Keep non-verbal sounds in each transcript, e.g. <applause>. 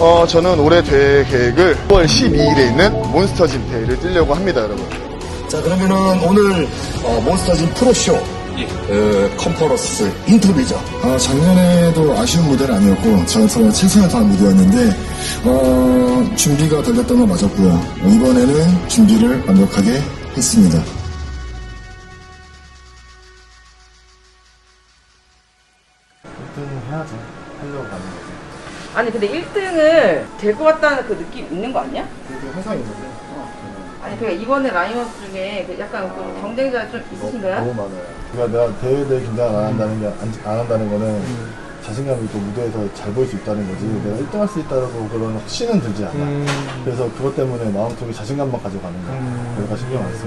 어, 저는 올해 대회 계획을 9월 12일에 있는 몬스터짐 대회를 뛰려고 합니다, 여러분. 자 그러면은 오늘 어, 몬스터진 프로쇼 어, 컨퍼런스 인터뷰죠. 아, 작년에도 아쉬운 무대는 아니었고 저서 최선을 다한 무대였는데 어, 준비가 덜 됐던 건 맞았고요. 어, 이번에는 준비를 완벽하게 했습니다. 아니 근데 1등을 될 것 같다는 그 느낌 있는 거 아니야? 그게 항상 있는데 아니 그러니까 이번에 라인업 중에 그 약간 좀 경쟁자 좀 있으신가요? 너무 많아요. 그러니까 내가 대회에 대해 긴장을 안 한다는 게 안 한다는 거는 자신감이 있고 무대에서 잘 보일 수 있다는 거지. 내가 1등 할 수 있다고 그런 확신은 들지 않아. 그래서 그것 때문에 마음속에 자신감만 가져가는 거야. 내가 신경 안 써.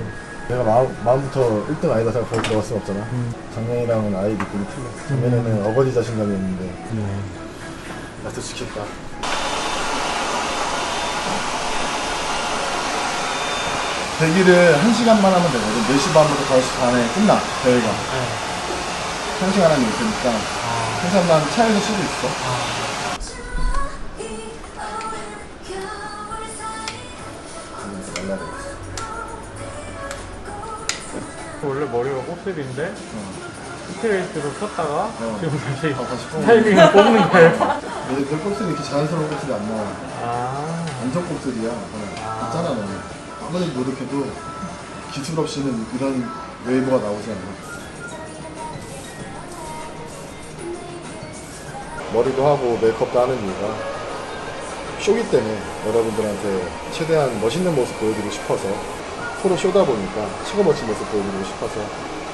내가 마음, 마음부터 1등 아니다 생각하고 들어갈 순 없잖아. 작년이랑은 아예 느낌이 틀려. 작년에는 어거지 자신감이었는데. 나도 지켰다. 대기를 1시간만 하면 되거든. 4시 반부터 5시 반에 끝나, 대회가. 1시간 하는 게 있으니까. 그래서 난 차에서 쉬고 있어. 원래 머리가 곱슬인데 스트레이트로 쳤다가 지금 다시 싶어. 타이밍을 뽑는 거예요. 내, 내 곱슬이 이렇게 자연스러운 곱슬이 안 나와. 아, 안전 곱슬이야. 어, 있잖아, 너는. 아무리 노력해도 기술 없이는 이런 웨이브가 나오지 않아. 머리도 하고 메이크업도 하는 이유가 쇼기 때문에 여러분들한테 최대한 멋있는 모습 보여드리고 싶어서 프로 쇼다 보니까 최고 멋진 모습 보여드리고 싶어서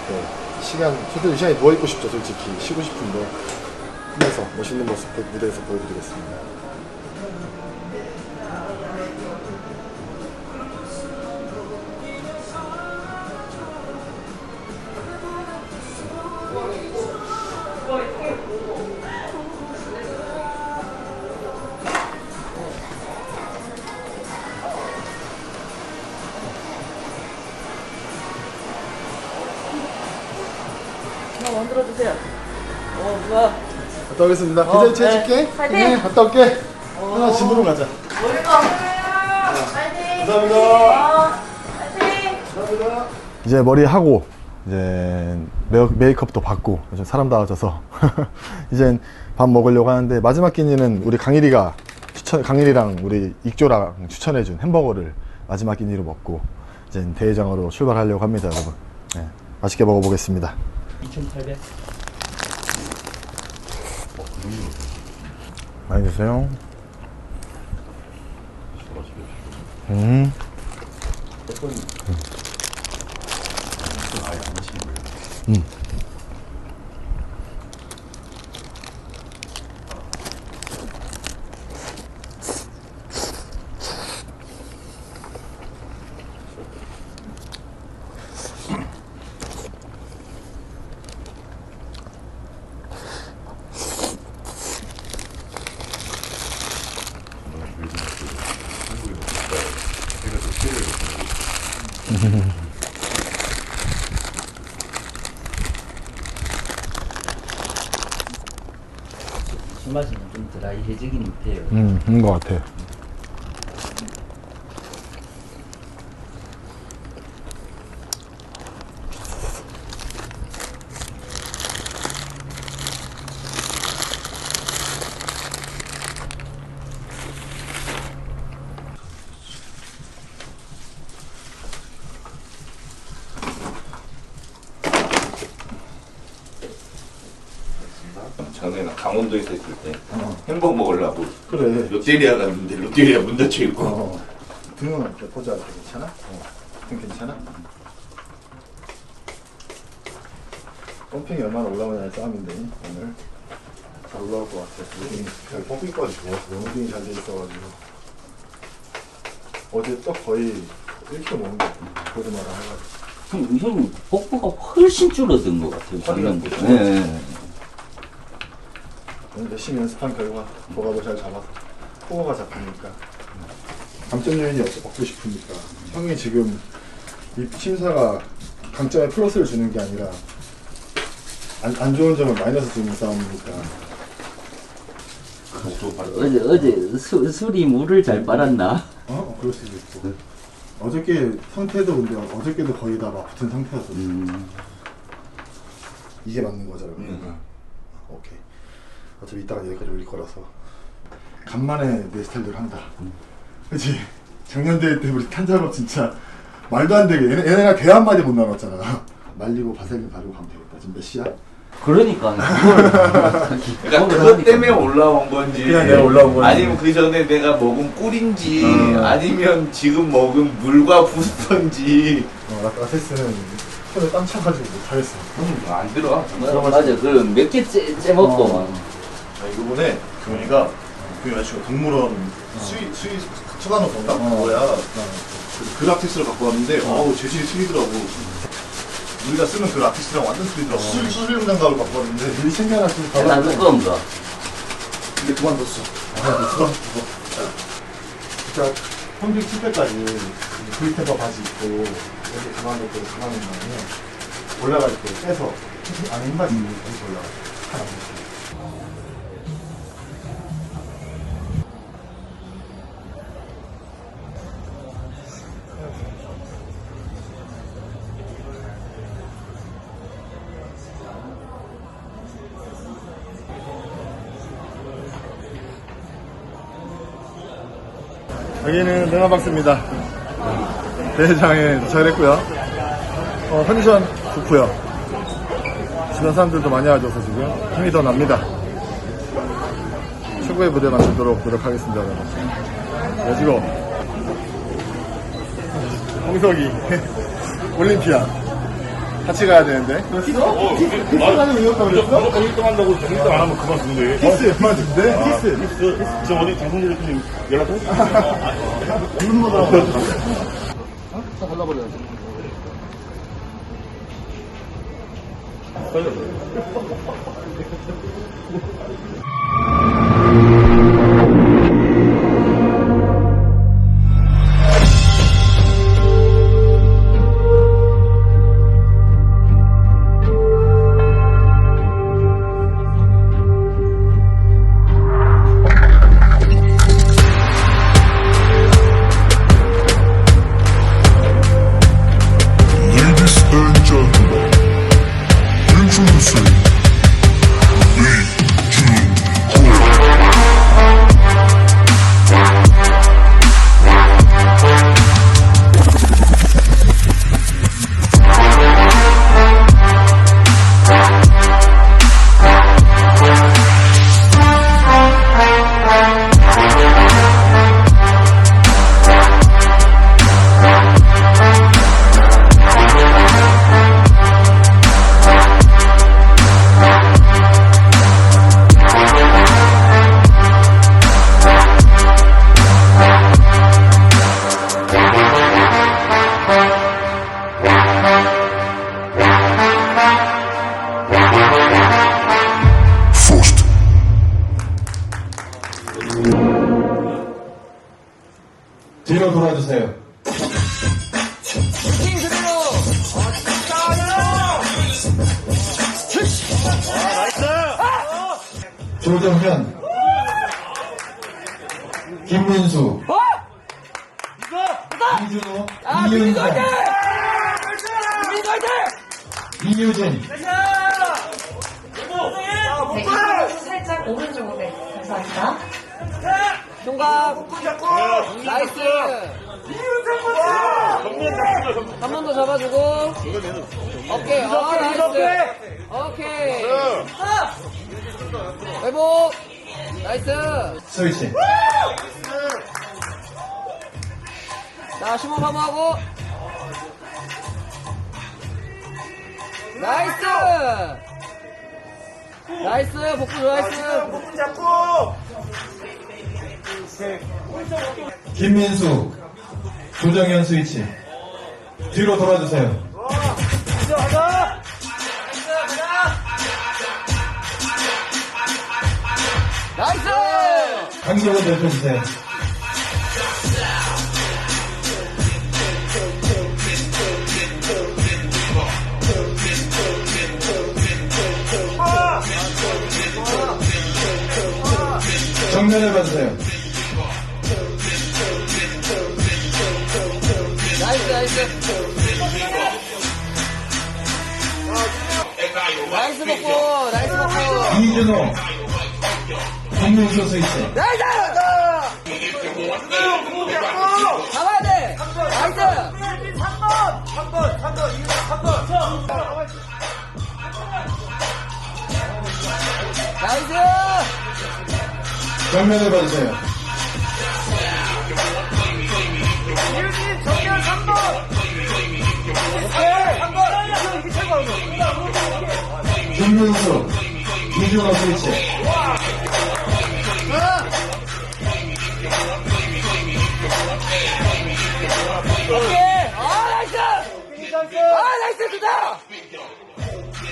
네, 시간, 저도 이 시간에 누워있고 싶죠 솔직히 쉬고 싶은데 하면서 멋있는 모습 무대에서 보여드리겠습니다 갔다 오겠습니다 어, 해줄게 네. 파이팅! 네, 갔다 올게 하나 집으로 가자. 파이팅. 감사합니다 파이팅. 이제 머리 하고 이제 메- 메이크업도 받고 좀 사람다워져서 <laughs> 이젠 밥 먹으려고 하는데 마지막 끼니는 우리 강일이가 추천 강일이랑 우리 익조랑 추천해준 햄버거를 마지막 끼니로 먹고 이제 대회장으로 출발하려고 합니다 여러분 네, 맛있게 먹어보겠습니다 2,800. 많이 드세요. 음. 술 좀 드라이해지긴 못해요. 음, 그런 것 같아. 전에 나 강원도에서 있을 때 햄버거 먹으려고 그래. 롯데리아 갔는데 롯데리아 문 닫혀 있고 어. 등은 어때? 보자. 괜찮아? 어. 등 괜찮아? 펌핑이 얼마나 올라오냐의 싸움인데, 오늘. 잘 올라올 것 같아. 그냥 펌핑까지 좋았어. 펌핑이 잘 돼 있어가지고. 어제 떡 거의 1kg 먹은 거 같아. 보드마다 해가지고. 형, 형 복부가 훨씬 줄어든 것 같아요. 작년보다. 네. 열심히 연습한 결과, 보갑을 잘 잡아서. 코어가 잡히니까. 감점 요인이 없- 없고 싶으니까 형이 지금 이 심사가 강점에 플러스를 주는 게 아니라 안, 안 좋은 점을 마이너스 주는 싸움이니까 어제, 어제 수, 술이 물을 잘 빨았나? 어? 어, 그럴 수도 있고 어저께 상태도 근데 어저께도 거의 다 막 붙은 상태였어 음, 이게 맞는 거잖아 그러니까 오케이 어차피 이따가 여기까지 올릴 거라서. 간만에 내 스타일대로 한다. 그치? 작년 대회 때 우리 탄자로 진짜 말도 안 되게 얘네, 얘네가 대 한 마디 못 나눴잖아. <laughs> 말리고 바세린 바르고 가면 되겠다. 지금 몇 시야? 그러니까. 그걸 <laughs> 그러니까 그것 때문에 올라온 건지. 그냥 내가 올라온 건지. 아니면 그 전에 내가 먹은 꿀인지 어. 아니면 지금 먹은 물과 부스터인지. 어, 라- 라테스는 손에 땀 차가지고 못하겠어. 안 들어 뭐, 맞아. 그몇개 째 먹고 막 아, 이번에 교훈이가 그 여자친구가 동물원 수의 수의 초단원 건가 뭐야? 그, 그 라텍스를 갖고 왔는데 어우 재질이 틀리더라고. 우리가 쓰는 그 라텍스랑 완전 틀리더라고. 수술 수술용 장갑을 갖고 왔는데. 미리 챙겨놨으면 나 가방 두꺼운 거 근데 그만뒀어. 진짜 평균 칠 때까지 브리테버 바지 입고 여기 그만놓고 그만놓은 다음에 올라갈 때 빼서 안에 흰바지 입고 다시 올라가 여기는 능화박스입니다. 대회장에 도착했고요. 어, 컨디션 좋고요. 주변 사람들도 많이 와줘서 지금 힘이 더 납니다. 최고의 무대 만들도록 노력하겠습니다. 여러분. 여지고 홍석이 <laughs> 올림피아 같이 가야 되는데 키스? 키스 가는 이유가 그랬어? 무조건 1등 한다고 1등 안 하면 그만둔대 키스 그만둔대? 키스 키스 지금 어디 장성재 대표님 연락해? 무슨 거더라고 Ladies 조정현 김문수 이준호 이윤성 이유진 네, 이쪽으로 살짝 오른쪽으로 네, 감사합니다. 나이스. 한 번 더 잡아주고. 오케이. 아, 나이스. 오케이. 회복. 나이스. 스위치 자, 심호흡 한번 하고. 나이스. 나이스. 복부 나이스. 복부 잡고. 김민수 조정현 스위치 뒤로 돌아주세요 강력을 넓혀주세요. 정면을 봐주세요. 나이스, 나이스. 나이스 먹고, 나이스 먹고. 이준호. 정면 선수 있어. 나이스 잡아야 돼. 나이스. 나이스. 정면을 봐주세요. 정면수 이준호 스위치. 아 좋다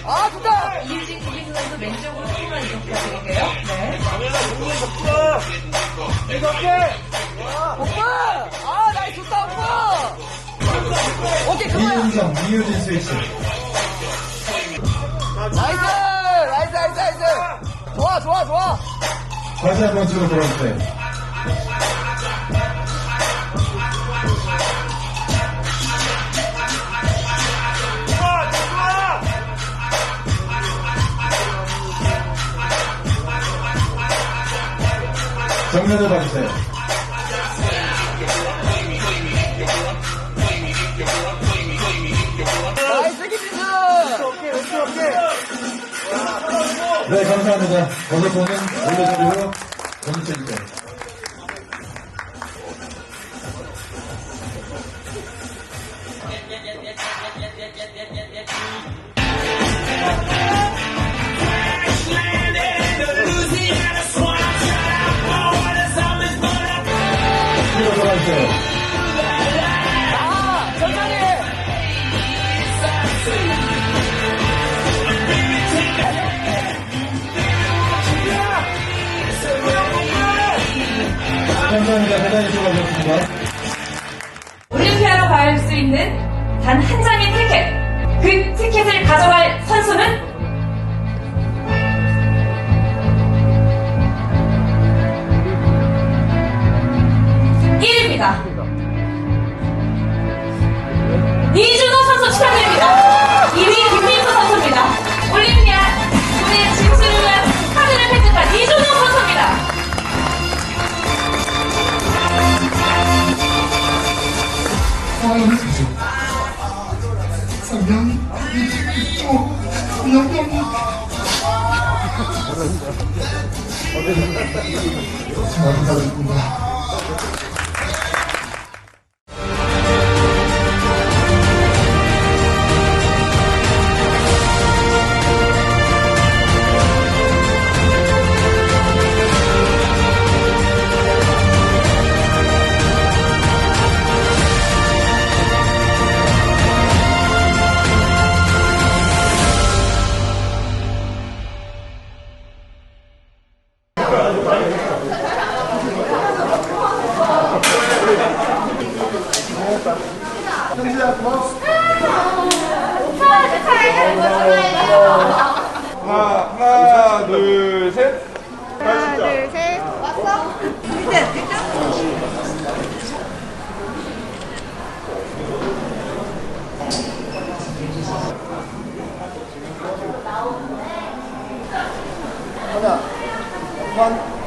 아 좋다 이유진 김민수 선수 왼쪽으로 조금만 이렇게 드릴게요. 네. 오빠! 아 나이스 좋다 오빠! 오케이 그거야 이윤성, 이유진 스위치. 나이스! 나이스 나이스 나이스! 좋아 좋아 좋아! 다시 한번 뒤로 돌아주세요. 정면을 봐주세요. 네, 감사합니다. 어서 보는 올려드리고, 전체주세요. 주세요. 아 천천히 감사합니다. 대단히 수고하셨습니다. 올림피아로 갈 수 있는 단 한 장의 티켓. 그 티켓을 가져갈 선수는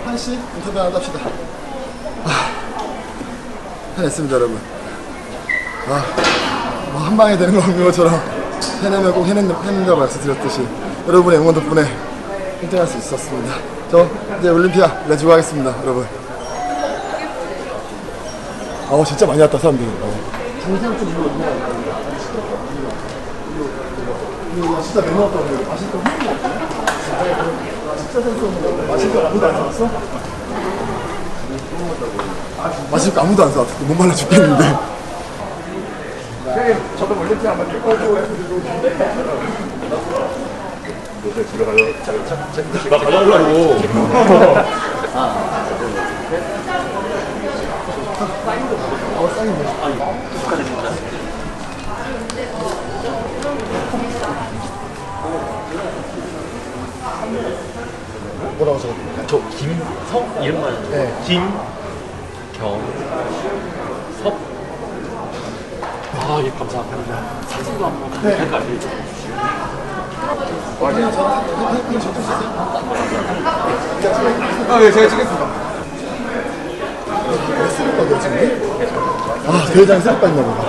한, 한씩 인터뷰 하나 합시다. 아, 해냈습니다, 여러분. 아, 뭐 한 방에 되는 거 없는 것처럼 해내면 꼭 해낸, 해낸다고 말씀드렸듯이 여러분의 응원 덕분에 1등할 수 있었습니다. 저 이제 올림피아 레지고 하겠습니다, 여러분. 아, 진짜 많이 왔다, 사람들이. 어. 이거 진짜 매너 없다고 맛있거 진짜 sense 마실 거 아무도 안 사왔어? 마실 거 아무도 안 사왔어. 못 말라 죽겠는데. 저도 한번 해보고 요새 집에 가서 나 가져가려고. 어, 사인해. 뭐라고 적어드릴까요? 저 김성 이름만 네. 김경섭 아 예 감사합니다 사진도 한번 네. 할까요? 아, 네, 제가 찍겠습니다. 아, 대회장에 쓰레빠 있나 보다.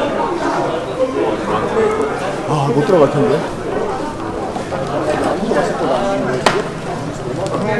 아, 못 들어갈 텐데.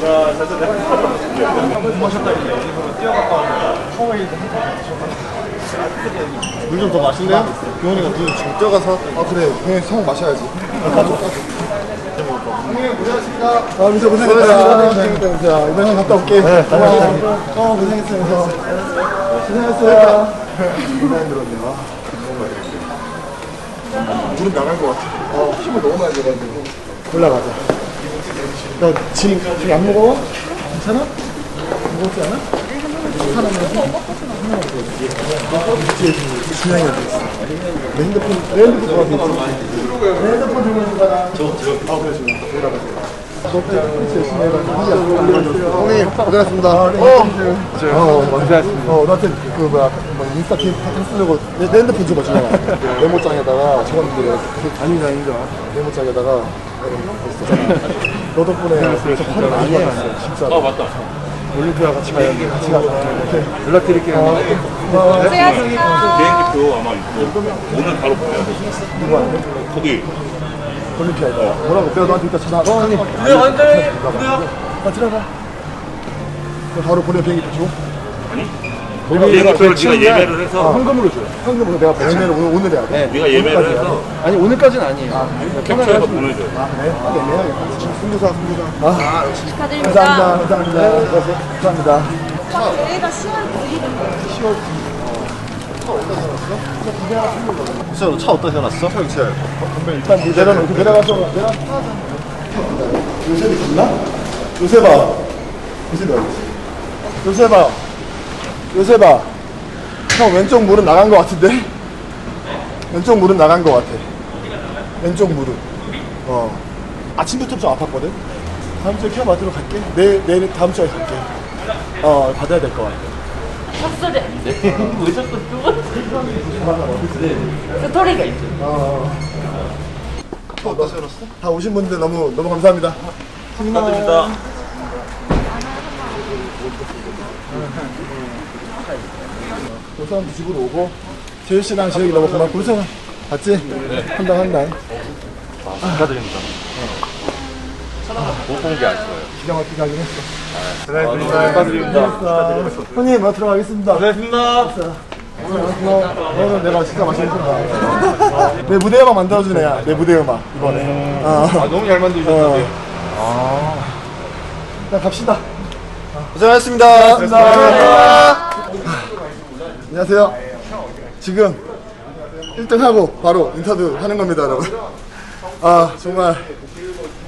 나 생주에 물좀 더 마실래요? 교원이가 물좀 뛰어가서. 아 그래. 그냥 성 마셔야지. 형님 고생하셨습니다. 아 민서 고생했다. 자 이번 형 갔다 올게. 네 고마워. 어 고생했어 민서 고생했어요. 고생 들었네요. 무릎 나간 것 같아. 어 힘을 너무 많이 줘가지고. 올라가자 너 지금 지금 안 먹어? 괜찮아? 무겁지 않아? 내 핸드폰, 내 핸드폰 내 핸드폰 들고 있는 사람. 저, 저. 아, 그래, 지금. 올라가세요. 형님, 고생하셨습니다. 어, 어, 고생하셨습니다. 어, 나한테 그, 뭐야, 뭐, 인스타 팀 쓰려고 내, 내 핸드폰 줘봐, 준영아. 메모장에다가 적었는데, 아니다, 아니다. 메모장에다가. 너 덕분에 저 화를 많이 받았어, 진짜. 아, 맞다. 올림피아 같이 가야 돼. 같이 가자. 연락드릴게요. 어, 어, 비행기표 아마 있고 오늘 바로 보내야 돼. 누구한테? 거기 올림피아에 뭐라고? 내가 너한테 이따 전화. 어, 형님. 네, 완전히. 아, 들어가. 그럼 바로 보내 비행기표 줘. 비행기표를 네가 예매를 해서 현금으로 줘요. 현금으로 내가 예매를 오늘, 오늘 해야 돼. 네가 예매를 해서 아니, 오늘까지는 아니에요. 아, 캡처해서 보내줘요. 아, 그래? 아, 예매해야겠다. 승부사, 승부사. 아, 축하드립니다. 감사합니다. 감사합니다. 감사합니다. 저희가 시간 드리는 차, 차 어디다 세워놨어? 차 위치에. 일단 니 내려놓고 내려가서 내려. 요셉이 갔나? 요셉아. 요셉이 어디 있어? 요셉아. 요셉아. 형 왼쪽 무릎 나간 것 같은데? 왼쪽 무릎 나간 것 같아. 왼쪽 무릎. 어. 아침부터 좀 아팠거든? 다음 주에 케어 받으러 갈게. 내일, 내일 다음 주에 갈게. 어, 받아야 될 것 같아. <laughs> 왜 자꾸 누가 스토리게. 다 오신 분들 너무 너무 감사합니다. 축하드립니다. 우선 집으로 오고 재유 씨랑 재혁이 너무 고맙고 우선 봤지? 한당 한당. 축하드립니다 못 본 게 아쉬워요 기가 막히게 하긴 했어. 축하드립니다 형님, 뭐 들어가겠습니다. 고맙습니다 너, 너는 내가 진짜 맛있는 다내 무대 음악 만들어준 애야. 내 무대 음악 이번에. 어. 아, 너무 잘 만드셨는데. 어. 자 갑시다. 고생하셨습니다. 안녕하세요. 지금 1등 하고 바로 인터뷰 하는 겁니다, 여러분. 아, 정말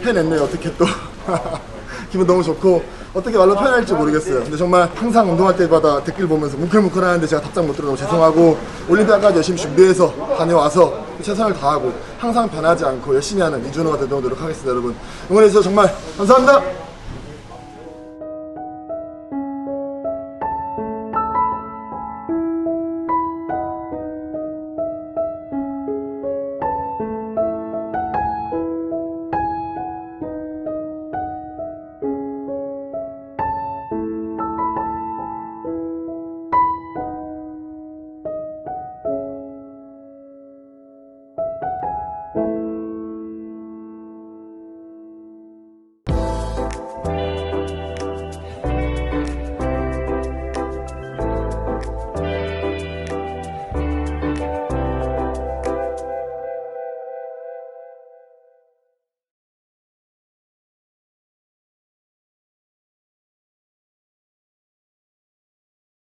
해냈네요, 어떻게 또. <laughs> 기분 너무 좋고, 어떻게 말로 표현할지 모르겠어요. 근데 정말 항상 운동할 때마다 댓글 보면서 뭉클뭉클 하는데 제가 답장 못 들어서 죄송하고, 올림피아까지 열심히 준비해서 다녀와서 최선을 다하고, 항상 변하지 않고 열심히 하는 이준호가 되도록 노력하겠습니다, 여러분. 응원해주셔서 정말 감사합니다!